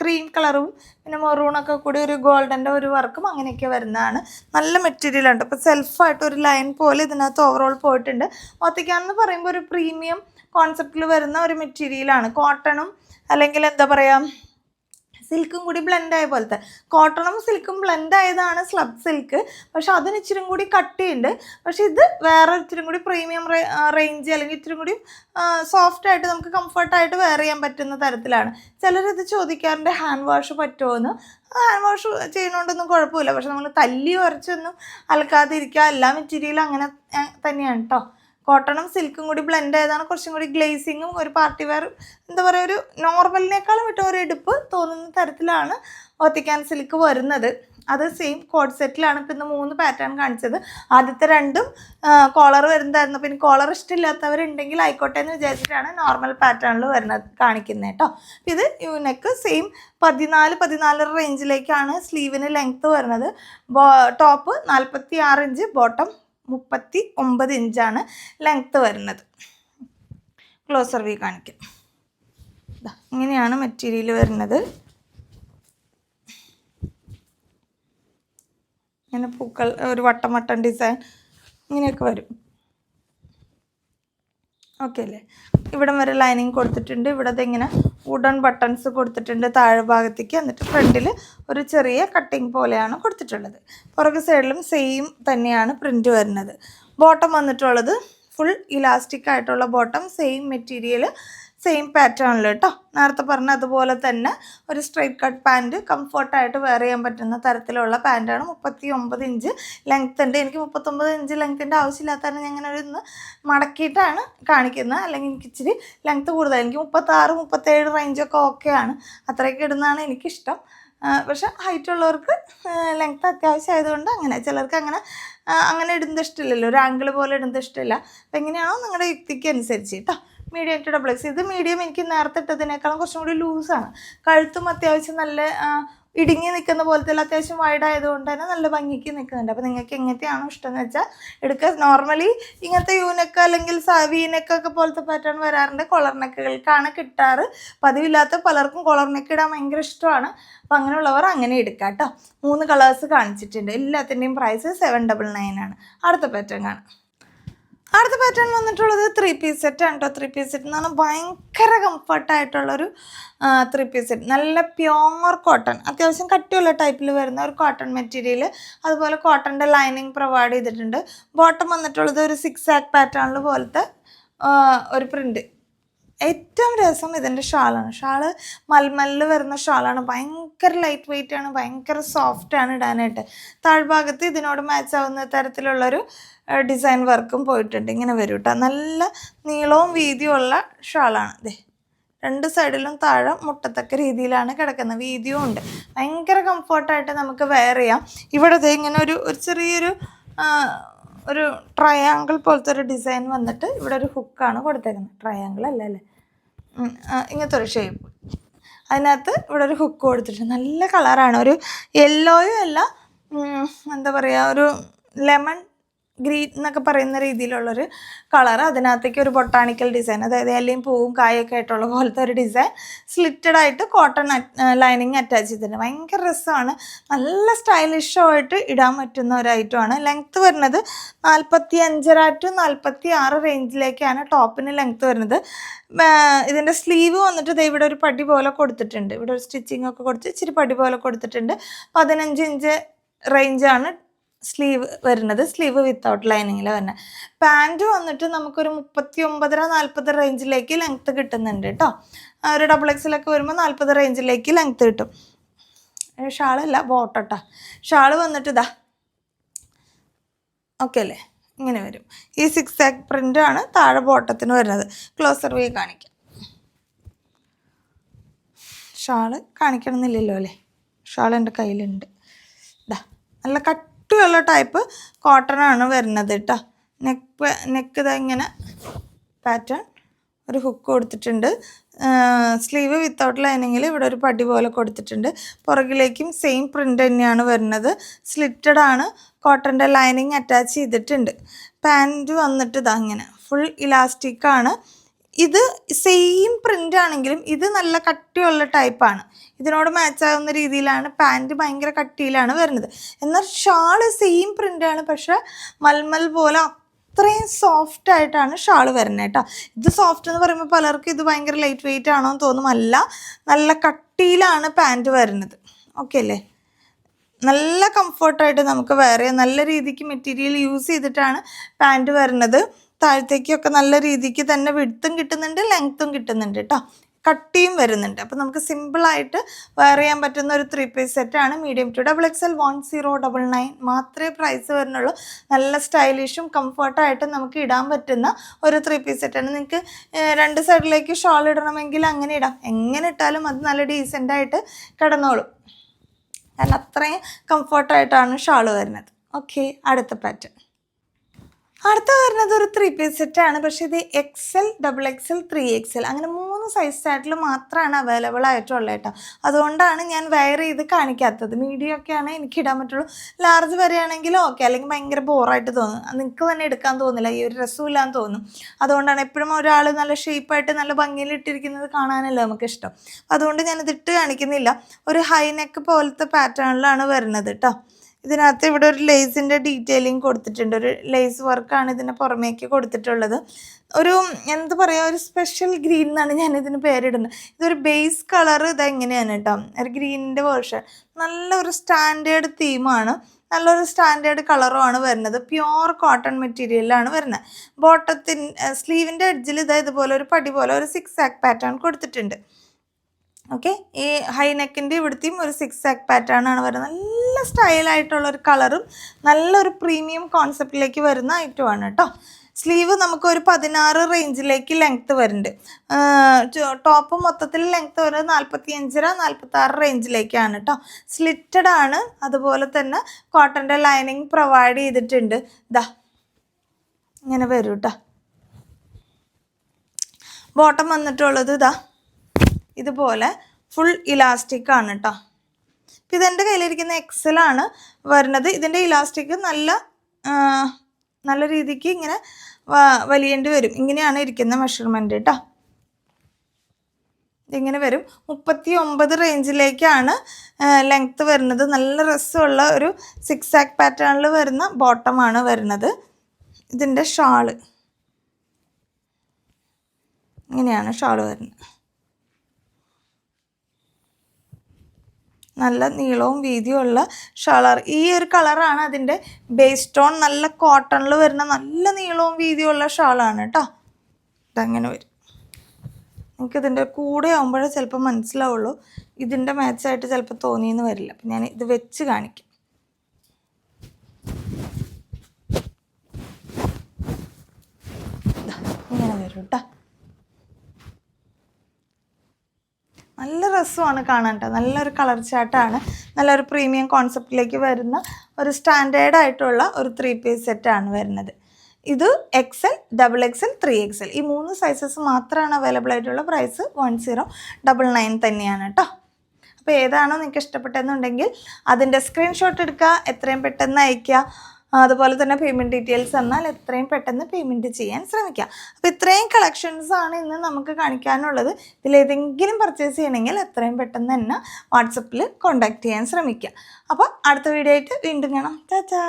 ക്രീം കളറും പിന്നെ മെറൂണൊക്കെ കൂടി ഒരു ഗോൾഡന്റെ ഒരു വർക്കും അങ്ങനെയൊക്കെ വരുന്നതാണ്. നല്ല മെറ്റീരിയൽ ഉണ്ട്. അപ്പോൾ സെൽഫായിട്ട് ഒരു ലൈൻ പോലെ ഇതിനകത്ത് ഓവറോൾ പോയിട്ടുണ്ട്. ഒത്തിക്കാൻ എന്ന് പറയുമ്പോൾ ഒരു പ്രീമിയം കോൺസെപ്റ്റിൽ വരുന്ന ഒരു മെറ്റീരിയലാണ് കോട്ടണും അല്ലെങ്കിൽ എന്താ പറയുക സിൽക്കും കൂടി ബ്ലെൻഡ് ആയ പോലത്തെ. കോട്ടണും സിൽക്കും ബ്ലെൻഡ് ആയതാണ് സ്ലബ് സിൽക്ക് പക്ഷെ അതിന് ഇച്ചിരി കൂടി കട്ടിയുണ്ട്. പക്ഷെ ഇത് വേറെ ഇച്ചിരി കൂടി പ്രീമിയം റേഞ്ച് അല്ലെങ്കിൽ ഇച്ചിരി കൂടി സോഫ്റ്റ് ആയിട്ട് നമുക്ക് കംഫർട്ടായിട്ട് വെയർ ചെയ്യാൻ പറ്റുന്ന തരത്തിലാണ്. ചിലരിത് ചോദിക്കാറുണ്ട് ഹാൻഡ് വാഷ് പറ്റുമോ ഹാൻഡ് വാഷ് ചെയ്യുന്നതുകൊണ്ടൊന്നും കുഴപ്പമില്ല. പക്ഷെ നമ്മൾ തല്ലി ഉരച്ചൊന്നും അലക്കാതിരിക്കുക. എല്ലാ മെറ്റീരിയലും അങ്ങനെ തന്നെയാണ് കേട്ടോ കോട്ടണും സിൽക്കും കൂടി ബ്ലെൻഡ് ആയതാണ്. കുറച്ചും കൂടി ഗ്ലേസിങ്ങും ഒരു പാർട്ടി വെയർ എന്താ പറയുക ഒരു നോർമലിനേക്കാളും വിട്ട ഒരു എടുപ്പ് തോന്നുന്ന തരത്തിലാണ് ഒത്തിക്കാൻ സിൽക്ക് വരുന്നത്. അത് സെയിം കോഡ് സെറ്റിലാണ് ഇപ്പം ഇന്ന് മൂന്ന് പാറ്റേൺ കാണിച്ചത്. ആദ്യത്തെ രണ്ടും കോളർ വരുന്നതായിരുന്നു. പിന്നെ കോളർ ഇഷ്ടമില്ലാത്തവരുണ്ടെങ്കിൽ ആയിക്കോട്ടെ എന്ന് വിചാരിച്ചിട്ടാണ് നോർമൽ പാറ്റേണിൽ വരുന്നത് കാണിക്കുന്നത് കേട്ടോ. ഇത് യൂനെക്ക് സെയിം പതിനാല് പതിനാലര റേഞ്ചിലേക്കാണ് സ്ലീവിന് ലെങ്ത്ത് വരുന്നത്. ടോപ്പ് നാൽപ്പത്തി ആറ് ഇഞ്ച് ബോട്ടം മുപ്പത്തി ഒമ്പത് ഇഞ്ചാണ് ലെങ്ത്ത് വരുന്നത്. ക്ലോസർ വ്യൂ കാണിക്കാം. ഇങ്ങനെയാണ് മെറ്റീരിയൽ വരുന്നത്. ഇങ്ങനെ പൂക്കൾ ഒരു വട്ടം വട്ടം ഡിസൈൻ ഇങ്ങനെയൊക്കെ വരും. ഓക്കെ അല്ലേ ഇവിടം വരെ ലൈനിങ് കൊടുത്തിട്ടുണ്ട്. ഇവിടെ ഇങ്ങനെ വുഡൺ ബട്ടൺസ് കൊടുത്തിട്ടുണ്ട് താഴെ ഭാഗത്തേക്ക്. എന്നിട്ട് ഫ്രണ്ടിൽ ഒരു ചെറിയ കട്ടിങ് പോലെയാണ് കൊടുത്തിട്ടുള്ളത്. പുറകു സൈഡിലും സെയിം തന്നെയാണ് പ്രിന്റ് വരുന്നത്. ബോട്ടം വന്നിട്ടുള്ളത് ഫുൾ ഇലാസ്റ്റിക് ആയിട്ടുള്ള ബോട്ടം സെയിം മെറ്റീരിയൽ സെയിം പാറ്റേണിൽ കേട്ടോ നേരത്തെ പറഞ്ഞ അതുപോലെ തന്നെ ഒരു സ്ട്രൈറ്റ് കട്ട് പാന്റ് കംഫർട്ടായിട്ട് വെയർ ചെയ്യാൻ പറ്റുന്ന തരത്തിലുള്ള പാന്റാണ് മുപ്പത്തി ഒമ്പത് ഇഞ്ച് ലെങ്ത് ഉണ്ട്. എനിക്ക് മുപ്പത്തൊമ്പത് ഇഞ്ച് ലെങ്ത്തിന്റെ ആവശ്യമില്ലാത്തതാണ് ഞാൻ ഇങ്ങനെ ഒരു ഇന്ന് മടക്കിയിട്ടാണ് കാണിക്കുന്നത്. അല്ലെങ്കിൽ എനിക്ക് ഇച്ചിരി ലെങ്ത്ത് കൂടുതൽ. എനിക്ക് മുപ്പത്താറ് മുപ്പത്തേഴ് റേഞ്ചൊക്കെ ഓക്കെയാണ് അത്രയൊക്കെ ഇടുന്നതാണ് എനിക്കിഷ്ടം. പക്ഷെ ഹൈറ്റ് ഉള്ളവർക്ക് ലെങ്ത്ത് അത്യാവശ്യം ആയതുകൊണ്ട് അങ്ങനെ. ചിലർക്ക് അങ്ങനെ അങ്ങനെ ഇടുന്നത് ഇഷ്ടമില്ലല്ലോ. ഒരു ആംഗിൾ പോലെ ഇടുന്നത് ഇഷ്ടമില്ല. അപ്പം എങ്ങനെയാണോ നിങ്ങളുടെ യുക്തിക്ക് അനുസരിച്ച് കേട്ടോ മീഡിയം ടു ഡബിൾ എക്സ് ഇത് മീഡിയം എനിക്ക് നേരത്തെ ഇട്ടതിനേക്കാളും കുറച്ചും കൂടി ലൂസാണ് കഴുത്തും അത്യാവശ്യം നല്ല ഇടുങ്ങി നിൽക്കുന്ന പോലത്തെ അത്യാവശ്യം വൈഡ് ആയതുകൊണ്ട് തന്നെ നല്ല ഭംഗിക്ക് നിൽക്കുന്നുണ്ട്. അപ്പോൾ നിങ്ങൾക്ക് എങ്ങനത്തെയാണോ ഇഷ്ടം എന്ന് വെച്ചാൽ എടുക്കുക. നോർമലി ഇങ്ങനത്തെ യൂനക്ക അല്ലെങ്കിൽ വീനെക്ക് ഒക്കെ പോലത്തെ പാറ്റേൺ വരാറുണ്ട്. കൊളർനെക്കുകൾക്കാണ് കിട്ടാറ്. പതിവില്ലാത്ത പലർക്കും കൊളർനെക്ക് ഇടാൻ ഭയങ്കര ഇഷ്ടമാണ്. അപ്പം അങ്ങനെയുള്ളവർ അങ്ങനെ എടുക്കാം കേട്ടോ. മൂന്ന് കളേഴ്സ് കാണിച്ചിട്ടുണ്ട്. എല്ലാത്തിന്റെയും പ്രൈസ് സെവൻ ഡബിൾ നയൻ ആണ്. അടുത്ത പാറ്റേൺ കാണാം. അടുത്ത പാറ്റേൺ വന്നിട്ടുള്ളത് ത്രീ പീസ് സെറ്റ് ആണ് കേട്ടോ ത്രീ പീസ് സെറ്റ് എന്ന് പറഞ്ഞാൽ ഭയങ്കര കംഫർട്ടായിട്ടുള്ളൊരു ത്രീ പീസ് സെറ്റ് നല്ല പ്യോർ കോട്ടൺ അത്യാവശ്യം കട്ടിയുള്ള ടൈപ്പിൽ വരുന്ന ഒരു കോട്ടൺ മെറ്റീരിയൽ അതുപോലെ കോട്ടന്റെ ലൈനിങ് പ്രൊവൈഡ് ചെയ്തിട്ടുണ്ട്. ബോട്ടം വന്നിട്ടുള്ളത് ഒരു സിക്സ് ആക്ക് പാറ്റേണിൽ പോലത്തെ ഒരു പ്രിന്റ് ഏറ്റവും രസം ഇതിന്റെ ഷാളാണ്. ഷാൾ മൽമല്ല് വരുന്ന ഷാളാണ്. ഭയങ്കര ലൈറ്റ് വെയിറ്റ് ആണ് ഭയങ്കര ആണ് ഇടാനായിട്ട്. താഴ്ഭാഗത്ത് ഇതിനോട് മാച്ച് ആവുന്ന തരത്തിലുള്ളൊരു ഡിസൈൻ വർക്കും പോയിട്ടുണ്ട്. ഇങ്ങനെ വരും കേട്ടോ നല്ല നീളവും വീതിയും ഉള്ള ഷാളാണ് ദേ. രണ്ട് സൈഡിലും താഴെ മുട്ടത്തക്ക രീതിയിലാണ് കിടക്കുന്നത്. വീതിയും ഉണ്ട്. ഭയങ്കര കംഫർട്ടായിട്ട് നമുക്ക് വെയർ ചെയ്യാം. ഇവിടെ ഇങ്ങനെ ഒരു ഒരു ചെറിയൊരു ഒരു ട്രയാങ്കിൾ പോലത്തെ ഒരു ഡിസൈൻ വന്നിട്ട് ഇവിടെ ഒരു ഹുക്കാണ് കൊടുത്തേക്കുന്നത്. ട്രയാങ്കിൾ അല്ല അല്ലേ? ഇങ്ങനത്തെ ഒരു ഷേപ്പ് അതിനകത്ത് ഇവിടെ ഒരു ഹുക്ക് കൊടുത്തിട്ടുണ്ട്. നല്ല കളറാണ് ഒരു യെല്ലോയും അല്ല എന്താ പറയുക ഒരു ലെമൺ ഗ്രീൻ എന്നൊക്കെ പറയുന്ന രീതിയിലുള്ളൊരു കളർ അതിനകത്തേക്ക് ഒരു ബൊട്ടാണിക്കൽ ഡിസൈൻ അതായത് എല്ലാം പൂവും കായൊക്കെ ആയിട്ടുള്ള പോലത്തെ ഒരു ഡിസൈൻ സ്ലിറ്റഡ് ആയിട്ട് കോട്ടൺ ലൈനിങ് അറ്റാച്ച് ചെയ്തിട്ടുണ്ട്. ഭയങ്കര രസമാണ്. നല്ല സ്റ്റൈലിഷോ ആയിട്ട് ഇടാൻ പറ്റുന്ന ഒരു ഐറ്റമാണ് ലെങ്ത്ത് വരുന്നത് നാൽപ്പത്തി അഞ്ചര ടു നാൽപ്പത്തി ആറ് റേഞ്ചിലേക്കാണ് ടോപ്പിന് ലെങ്ത്ത് വരുന്നത്. ഇതിന്റെ സ്ലീവ് വന്നിട്ട് ദേ ഇവിടെ ഒരു പടി പോലെ കൊടുത്തിട്ടുണ്ട്. ഇവിടെ ഒരു സ്റ്റിച്ചിങ് ഒക്കെ കൊടുത്ത് ഇച്ചിരി പടി പോലെ കൊടുത്തിട്ടുണ്ട്. പതിനഞ്ച് ഇഞ്ച് റേഞ്ചാണ് സ്ലീവ് വരുന്നത് സ്ലീവ് വിത്തൗട്ട് ലൈനിങ്ങിൽ വരുന്നത് പാന്റ് വന്നിട്ട് നമുക്കൊരു മുപ്പത്തി ഒമ്പതര നാൽപ്പത് റേഞ്ചിലേക്ക് ലെങ്ത്ത് കിട്ടുന്നുണ്ട് കേട്ടോ ഒരു ഡബിൾ എക്സിലൊക്കെ വരുമ്പോൾ നാൽപ്പത് റേഞ്ചിലേക്ക് ലെങ്ത്ത് കിട്ടും. ഷാളല്ല ബോട്ടോട്ടാ ഷാൾ വന്നിട്ട് ഇതാ. ഓക്കെ അല്ലേ? ഇങ്ങനെ വരും. ഈ സിക്സ് ആക്ക് പ്രിന്റ് ആണ് താഴെ ബോട്ടത്തിന് വരുന്നത്. ക്ലോസർ വേ കാണിക്കാം. ഷാൾ കാണിക്കണമെന്നില്ലല്ലോ അല്ലേ? ഷാൾ എന്റെ കയ്യിലുണ്ട്. ഇതാ നല്ല കട്ടിയുള്ള ടൈപ്പ് കോട്ടൺ ആണ് വരുന്നത് കേട്ടോ നെക്ക് നെക്ക് ഇതാ ഇങ്ങനെ പാറ്റേൺ ഒരു ഹുക്ക് കൊടുത്തിട്ടുണ്ട്. സ്ലീവ് വിത്തൗട്ട് ലൈനിങ്ങിൽ ഇവിടെ ഒരു പടി പോലെ കൊടുത്തിട്ടുണ്ട്. പുറകിലേക്കും സെയിം പ്രിന്റ് തന്നെയാണ് വരുന്നത്. സ്ലിറ്റഡ് ആണ് കോട്ടന്റെ ലൈനിങ് അറ്റാച്ച് ചെയ്തിട്ടുണ്ട്. പാന്റ് വന്നിട്ട് ഇതാ ഇങ്ങനെ ഫുൾ ഇലാസ്റ്റിക് ആണ്. ഇത് സെയിം പ്രിന്റ് ആണെങ്കിലും ഇത് നല്ല കട്ടിയുള്ള ടൈപ്പാണ് ഇതിനോട് മാച്ച് ആകുന്ന രീതിയിലാണ് പാന്റ് ഭയങ്കര കട്ടിയിലാണ് വരുന്നത്. എന്നാൽ ഷാൾ സെയിം പ്രിന്റാണ് പക്ഷെ മൽമൽ പോലെ അത്രയും സോഫ്റ്റ് ആയിട്ടാണ് ഷാൾ വരുന്നത് കേട്ടോ. ഇത് സോഫ്റ്റ് എന്ന് പറയുമ്പോൾ പലർക്കും ഇത് ഭയങ്കര ലൈറ്റ് വെയിറ്റ് ആണോ എന്ന് തോന്നുമല്ല നല്ല കട്ടിയിലാണ് പാന്റ് വരുന്നത്. ഓക്കെ അല്ലേ? നല്ല കംഫർട്ടായിട്ട് നമുക്ക് വേറെ നല്ല രീതിക്ക് മെറ്റീരിയൽ യൂസ് ചെയ്തിട്ടാണ് പാന്റ് വരുന്നത്. താഴത്തേക്കൊക്കെ നല്ല രീതിക്ക് തന്നെ വിടുത്തും കിട്ടുന്നുണ്ട് ലെങ്ത്തും കിട്ടുന്നുണ്ട് കേട്ടോ കട്ടിയും വരുന്നുണ്ട്. അപ്പോൾ നമുക്ക് സിമ്പിളായിട്ട് വെയർ ചെയ്യാൻ പറ്റുന്ന ഒരു ത്രീ പീസ് സെറ്റാണ് medium to double X L one zero double nine മാത്രമേ പ്രൈസ് വരുന്നുള്ളൂ. നല്ല സ്റ്റൈലിഷും കംഫർട്ടായിട്ടും നമുക്ക് ഇടാൻ പറ്റുന്ന ഒരു ത്രീ പീസ് സെറ്റാണ് നിങ്ങൾക്ക് രണ്ട് സൈഡിലേക്ക് ഷോൾ ഇടണമെങ്കിൽ അങ്ങനെ ഇടാം. എങ്ങനെ ഇട്ടാലും അത് നല്ല ഡീസന്റായിട്ട് കിടന്നോളും. കാരണം അത്രയും കംഫർട്ടായിട്ടാണ് ഷാൾ വരുന്നത്. ഓക്കെ അടുത്ത പാറ്റേൺ അടുത്ത വരുന്നത് ഒരു ത്രീ പീസ് സെറ്റാണ് പക്ഷേ ഇത് XL double XL three XL അങ്ങനെ മൂന്ന് സൈസ് ചാർട്ടിൽ മാത്രമാണ് അവൈലബിൾ ആയിട്ടുള്ളത് കേട്ടോ. അതുകൊണ്ടാണ് ഞാൻ വെയർ ചെയ്ത് കാണിക്കാത്തത്. മീഡിയം ഒക്കെയാണ് എനിക്ക് ഇടാൻ പറ്റുള്ളൂ. ലാർജ് വരെയാണെങ്കിൽ ഓക്കെ അല്ലെങ്കിൽ ഭയങ്കര ബോറായിട്ട് തോന്നും. നിങ്ങൾക്ക് തന്നെ എടുക്കാൻ തോന്നില്ല. ഈ ഒരു രസമില്ലാന്ന് തോന്നും. അതുകൊണ്ടാണ് എപ്പോഴും ഒരാൾ നല്ല ഷേപ്പായിട്ട് നല്ല ഭംഗിയിൽ ഇട്ടിരിക്കുന്നത് കാണാനല്ലേ നമുക്ക് ഇഷ്ടം അതുകൊണ്ട് ഞാനിത് ഇട്ട് കാണിക്കുന്നില്ല. ഒരു ഹൈനെക്ക് പോലത്തെ പാറ്റേണിലാണ് വരുന്നത് കേട്ടോ. ഇതിനകത്ത് ഇവിടെ ഒരു ലേസിന്റെ ഡീറ്റെയിലിംഗ് കൊടുത്തിട്ടുണ്ട്. ഒരു ലേസ് വർക്കാണ് ഇതിന് പുറമേക്ക് കൊടുത്തിട്ടുള്ളത്. ഒരു എന്ത് പറയുക ഒരു സ്പെഷ്യൽ ഗ്രീൻ എന്നാണ് ഞാൻ ഇതിന് പേരിടുന്നത്. ഇതൊരു ബേസ് കളർ ഇത് എങ്ങനെയാണ് കേട്ടോ ഒരു ഗ്രീനിന്റെ വേർഷൻ നല്ലൊരു സ്റ്റാൻഡേർഡ് തീമാണ് നല്ലൊരു സ്റ്റാൻഡേർഡ് കളറുമാണ് വരുന്നത് പ്യുവർ കോട്ടൺ മെറ്റീരിയലാണ് വരുന്നത്. ബോട്ടത്തിൻ സ്ലീവിന്റെ എഡ്ജിൽ ഇതാ ഇതുപോലെ ഒരു പടി പോലെ ഒരു സിക്സ് ആക്ക് പാറ്റേൺ കൊടുത്തിട്ടുണ്ട്. ഓക്കെ ഈ ഹൈ നെക്കിന്റെ ഇവിടുത്തെയും ഒരു സിക്സ് ആക്ക് പാറ്റേൺ ആണ് വരുന്നത്. നല്ല സ്റ്റൈലായിട്ടുള്ള ഒരു കളറും നല്ലൊരു പ്രീമിയം കോൺസെപ്റ്റിലേക്ക് വരുന്ന ഐറ്റമാണ് കേട്ടോ സ്ലീവ് നമുക്കൊരു പതിനാറ് റേഞ്ചിലേക്ക് ലെങ്ത്ത് വരുന്നുണ്ട്. ടോപ്പ് മൊത്തത്തിൽ ലെങ്ത്ത് വരുന്നത് നാൽപ്പത്തി അഞ്ചര നാൽപ്പത്തി ആറ് റേഞ്ചിലേക്കാണ് കേട്ടോ സ്ലിറ്റഡ് ആണ്. അതുപോലെ തന്നെ കോട്ടന്റെ ലൈനിങ് പ്രൊവൈഡ് ചെയ്തിട്ടുണ്ട്. ദാ ഇങ്ങനെ വരും കേട്ടോ ബോട്ടം വന്നിട്ടുള്ളത് ഇതാ ഇതുപോലെ ഫുൾ ഇലാസ്റ്റിക് ആണ് കേട്ടോ അപ്പം ഇതെന്റെ കയ്യിലിരിക്കുന്ന എക്സലാണ് വരുന്നത്. ഇതിന്റെ ഇലാസ്റ്റിക് നല്ല നല്ല രീതിക്ക് ഇങ്ങനെ വലിയേണ്ടി വരും. ഇങ്ങനെയാണ് ഇരിക്കുന്ന മെഷർമെന്റ് കേട്ടോ ഇതിങ്ങനെ വരും. മുപ്പത്തി ഒമ്പത് റേഞ്ചിലേക്കാണ് ലെങ്ത്ത് വരുന്നത്. നല്ല രസമുള്ള ഒരു സിക്സ് ആക്ക് പാറ്റേണിൽ വരുന്ന ബോട്ടമാണ് വരുന്നത്. ഇതിന്റെ ഷാൾ ഇങ്ങനെയാണ് ഷാൾ വരുന്നത്. നല്ല നീളവും വീതിയും ഉള്ള ഷളർ. ഈ ഒരു കളറാണ് അതിന്റെ ബേസ് ടോൺ നല്ല കോട്ടണിൽ വരുന്ന നല്ല നീളവും വീതിയും ഉള്ള ഷാളാണ് കേട്ടോ ഇതങ്ങനെ വരും. എനിക്കിതിന്റെ കൂടെ ആകുമ്പോഴേ ചിലപ്പോൾ മനസ്സിലാവുള്ളൂ. ഇതിന്റെ മാച്ചായിട്ട് ചിലപ്പോൾ തോന്നിയെന്ന് വരില്ല. അപ്പം ഞാൻ ഇത് വെച്ച് കാണിക്കും. ഇങ്ങനെ വരും കേട്ടോ നല്ല രസമാണ് കാണാൻ കേട്ടോ നല്ലൊരു കളർ ചാട്ടാണ്. നല്ലൊരു പ്രീമിയം കോൺസെപ്റ്റിലേക്ക് വരുന്ന ഒരു സ്റ്റാൻഡേർഡ് ആയിട്ടുള്ള ഒരു ത്രീ പീസ് സെറ്റാണ് വരുന്നത്. ഇത് XL double XL three XL ഈ മൂന്ന് സൈസസ് മാത്രമാണ് അവൈലബിൾ ആയിട്ടുള്ള price one zero double nine തന്നെയാണ് കേട്ടോ അപ്പോൾ ഏതാണോ നിങ്ങൾക്ക് ഇഷ്ടപ്പെട്ടതെന്നുണ്ടെങ്കിൽ അതിന്റെ സ്ക്രീൻഷോട്ട് എടുക്കുക എത്രയും പെട്ടെന്ന് അയയ്ക്കുക. അതുപോലെ തന്നെ പേയ്മെന്റ് ഡീറ്റെയിൽസ് എന്നാൽ എത്രയും പെട്ടെന്ന് പേയ്മെന്റ് ചെയ്യാൻ ശ്രമിക്കുക അപ്പോൾ ഇത്രയും കളക്ഷൻസ് ആണ് ഇന്ന് നമുക്ക് കാണിക്കാനുള്ളത്. ഇതിലേതെങ്കിലും പർച്ചേസ് ചെയ്യണമെങ്കിൽ എത്രയും പെട്ടെന്ന് തന്നെ വാട്സപ്പിൽ കോൺടാക്റ്റ് ചെയ്യാൻ ശ്രമിക്കുക അപ്പോൾ അടുത്ത വീഡിയോ ആയിട്ട് വീണ്ടും കാണാം. ചാച്ചാ